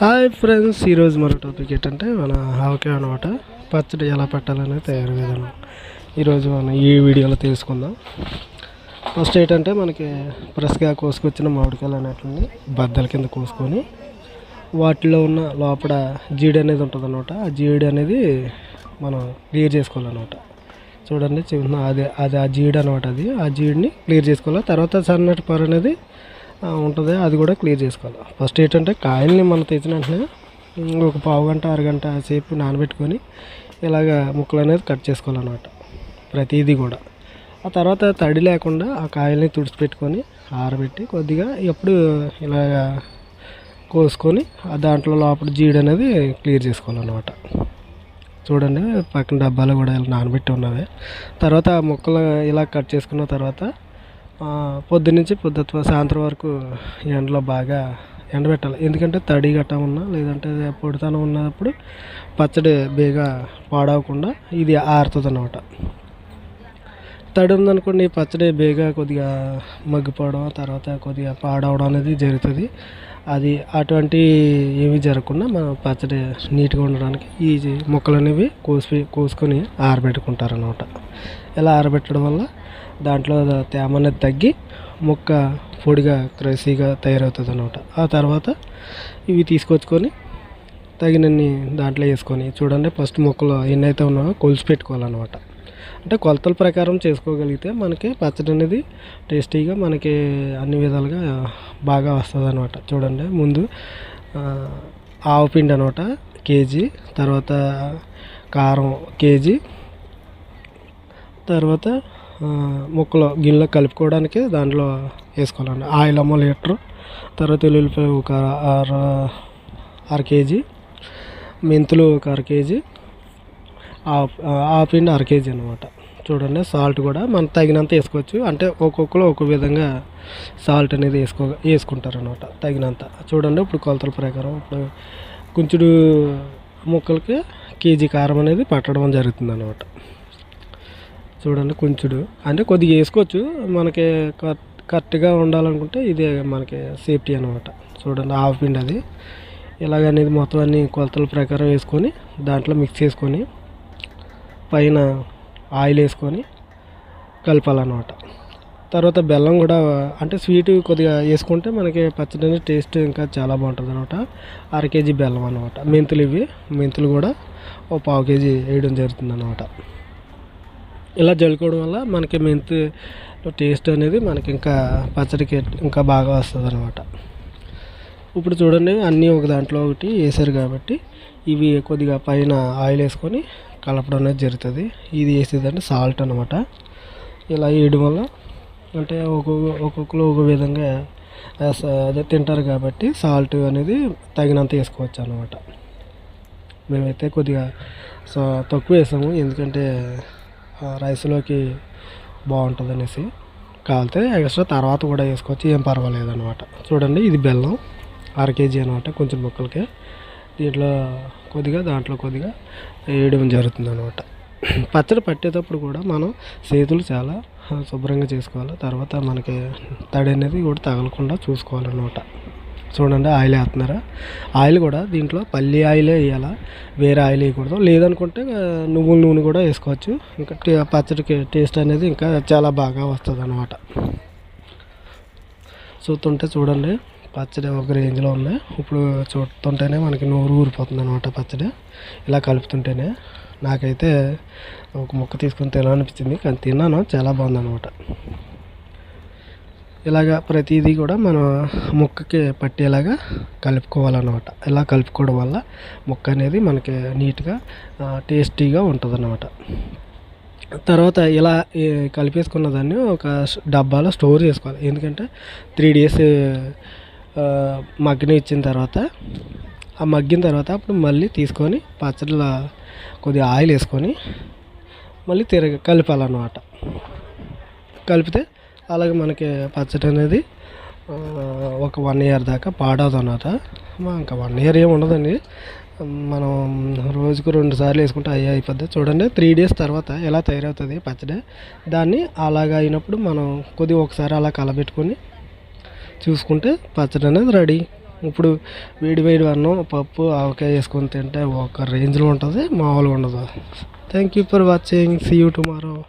Hi friends ఈరోజు మన topic ఏంటంటే మన ఆవకాయ అనమాట పచ్చడి ఎలా పెట్టాలనే తయారు విధానం. ఈరోజు మనం ఈ వీడియోలో తెలుసుకుందాం. ఫస్ట్ ఏంటంటే మనకి ఫ్రెష్గా కోసుకొచ్చిన మామిడికాయలు అనేటువంటి బద్దల కింద కోసుకొని వాటిలో ఉన్న లోపల జీడి అనేది ఉంటుంది అనమాట ఆ జీడి అనేది మనం క్లియర్ చేసుకోవాలన్నమాట. చూడండి చిన్న అది అది ఆ జీడి అనమాట అది. ఆ జీడిని క్లియర్ చేసుకోవాలి. తర్వాత సన్నటి పర్ అనేది ఉంటుంది. అది కూడా క్లియర్ చేసుకోవాలి. ఫస్ట్ ఏంటంటే కాయల్ని మనం తెచ్చిన వెంటనే ఒక పావు గంట అరగంట సేపు నానబెట్టుకొని ఇలాగ ముక్కలు అనేది కట్ చేసుకోవాలన్నమాట. ప్రతిదీ కూడా. ఆ తర్వాత తడి లేకుండా ఆ కాయల్ని తుడిచిపెట్టుకొని ఆరబెట్టి కొద్దిగా ఎప్పుడు ఇలాగ కోసుకొని ఆ దాంట్లో లోపల జీడి అనేది క్లియర్ చేసుకోవాలన్నమాట. చూడండి పక్కన డబ్బాలు కూడా ఇలా నానబెట్టి ఉన్నవి. తర్వాత ఆ ముక్కలు ఇలా కట్ చేసుకున్న తర్వాత పొద్దు నుంచి పొద్దుత్వ సాయంత్రం వరకు ఎండలో బాగా ఎండబెట్టాలి. ఎందుకంటే తడి గట్టా ఉన్నా లేదంటే పొడితనం ఉన్నప్పుడు పచ్చడి బేగా పాడవకుండా ఇది ఆరుతుంది అన్నమాట తడి ఉందనుకోండి పచ్చడి బేగా కొద్దిగా మగ్గిపోవడం తర్వాత కొద్దిగా పాడవడం అనేది జరుగుతుంది. అది అటువంటి ఏమీ జరగకుండా మనం పచ్చడి నీట్గా ఉండడానికి ఈ మొక్కలు అనేవి కోసి కోసుకొని ఆరబెట్టుకుంటారనమాట ఇలా ఆరబెట్టడం వల్ల దాంట్లో తేమ అనేది తగ్గి ముక్క పొడిగా క్రసీగా తయారవుతుంది అనమాట ఆ తర్వాత ఇవి తీసుకొచ్చుకొని తగినన్ని దాంట్లో వేసుకొని చూడండి ఫస్ట్ ముక్కలు ఎన్ని అయితే ఉన్నాయో కొలిసి పెట్టుకోవాలన్నమాట అంటే కొలతల ప్రకారం చేసుకోగలిగితే మనకి పచ్చడి అనేది టేస్టీగా మనకి అన్ని విధాలుగా బాగా వస్తుంది అనమాట చూడండి ముందు ఆవు పిండి అనమాట కేజీ తర్వాత కారం కేజీ తర్వాత ముక్కలు గిన్నెలో కలుపుకోవడానికి దాంట్లో వేసుకోవాలండి ఆయిల్ అమ్మ లీటరు తర్వాత వెల్లుల్లిపాయ ఒక అర అర కేజీ మెంతులు ఒక అర కేజీ ఆపిండి అర కేజీ అనమాట చూడండి సాల్ట్ కూడా మనం తగినంత వేసుకోవచ్చు. అంటే ఒక్కొక్కరు ఒక్కొక్క విధంగా సాల్ట్ అనేది వేసుకో వేసుకుంటారు అనమాట తగినంత. చూడండి ఇప్పుడు కొలతల ప్రకారం ఇప్పుడు కొంచెడు ముక్కలకి కేజీ కారం అనేది పట్టడం జరుగుతుంది అనమాట చూడండి కొంచెడు. అంటే కొద్దిగా వేసుకోవచ్చు. మనకి కరెక్ట్గా ఉండాలనుకుంటే ఇదే మనకి సేఫ్టీ అనమాట చూడండి హాఫ్ పిండి అది. ఇలాగ అనేది మొత్తం అన్ని కొలతల ప్రకారం వేసుకొని దాంట్లో మిక్స్ చేసుకొని పైన ఆయిల్ వేసుకొని కలపాలన్నమాట. తర్వాత బెల్లం కూడా అంటే స్వీట్ కొద్దిగా వేసుకుంటే మనకి పచ్చడి అనేది టేస్ట్ ఇంకా చాలా బాగుంటుంది అనమాట అర కేజీ బెల్లం అనమాట మెంతులు ఇవి మెంతులు కూడా ఓ పావు కేజీ వేయడం జరుగుతుంది అనమాట ఇలా జల్లుకోవడం వల్ల మనకి మెంతి టేస్ట్ అనేది మనకి ఇంకా పచ్చడికి ఇంకా బాగా వస్తుంది అనమాట ఇప్పుడు చూడండి అన్నీ ఒక దాంట్లో ఒకటి వేసారు కాబట్టి ఇవి కొద్దిగా పైన ఆయిల్ వేసుకొని కలపడం అనేది జరుగుతుంది. ఇది వేసేదంటే సాల్ట్ అనమాట ఇలా వేయడం వల్ల అంటే ఒక్కొక్క ఒక్కొక్కరు ఒక విధంగా అదే తింటారు కాబట్టి సాల్ట్ అనేది తగినంత వేసుకోవచ్చు అనమాట మేమైతే కొద్దిగా సో తక్కువ వేసాము. ఎందుకంటే రైస్లోకి బాగుంటుంది అనేసి కాలితే ఎక్స్ట్రా తర్వాత కూడా వేసుకోవచ్చు ఏం పర్వాలేదు అనమాట చూడండి ఇది బెల్లం అర కేజీ అనమాట కొంచెం ముక్కలకి. దీంట్లో కొద్దిగా దాంట్లో కొద్దిగా వేయడం జరుగుతుంది అనమాట పచ్చడి పట్టేటప్పుడు కూడా మనం చేతులు చాలా శుభ్రంగా చేసుకోవాలి. తర్వాత మనకి తడి అనేది కూడా తగలకుండా చూసుకోవాలన్నమాట. చూడండి ఆయిల్ వేస్తున్నారా? ఆయిల్ కూడా దీంట్లో పల్లి ఆయిలే వేయాలా? వేరే ఆయిల్ వేయకూడదు. లేదనుకుంటే నువ్వుల నూనె కూడా వేసుకోవచ్చు. ఇంకా టే- పచ్చడికి టేస్ట్ అనేది ఇంకా చాలా బాగా వస్తుంది అనమాట చూస్తుంటే చూడండి పచ్చడి ఒక రేంజ్లో ఉంది ఇప్పుడు చూస్తుంటేనే మనకి నోరు ఊరిపోతుంది అనమాట పచ్చడి. ఇలా కలుపుతుంటేనే నాకైతే ఒక ముక్క తీసుకుని తినాలనిపించింది. కానీ తిన్నాను చాలా బాగుంది అనమాట ఇలాగ ప్రతిదీ కూడా మనం ముక్కకి పట్టేలాగా కలుపుకోవాలన్నమాట. ఇలా కలుపుకోవడం వల్ల ముక్క అనేది మనకి నీట్గా టేస్టీగా ఉంటుంది అన్నమాట తర్వాత ఇలా కలిపేసుకున్న దాన్ని ఒక డబ్బాలో స్టోర్ చేసుకోవాలి. ఎందుకంటే త్రీ డేస్ మగ్గిన ఇచ్చిన తర్వాత ఆ మగ్గిన తర్వాత అప్పుడు మళ్ళీ తీసుకొని పచ్చడిల కొద్దిగా ఆయిల్ వేసుకొని మళ్ళీ తిరగ కలపాలన్నమాట. కలిపితే అలాగే మనకి పచ్చడి అనేది ఒక వన్ ఇయర్ దాకా పాడదు అన్నమాట. మా- ఇంకా వన్ ఇయర్ ఏమి ఉండదండి. మనం రోజుకు రెండు సార్లు వేసుకుంటే అయ్యే అయిపోద్ది. చూడండి త్రీ డేస్ తర్వాత ఎలా తయారవుతుంది పచ్చడి దాన్ని అలాగ అయినప్పుడు మనం కొద్దిగా ఒకసారి అలా కలబెట్టుకొని చూసుకుంటే పచ్చడి అనేది రెడీ. ఇప్పుడు వేడి వేడి అన్నం పప్పు ఆవకాయ వేసుకొని తింటే ఒక రేంజ్లో ఉంటుంది మామూలుగా ఉండదు. Thank you for watching see you tomorrow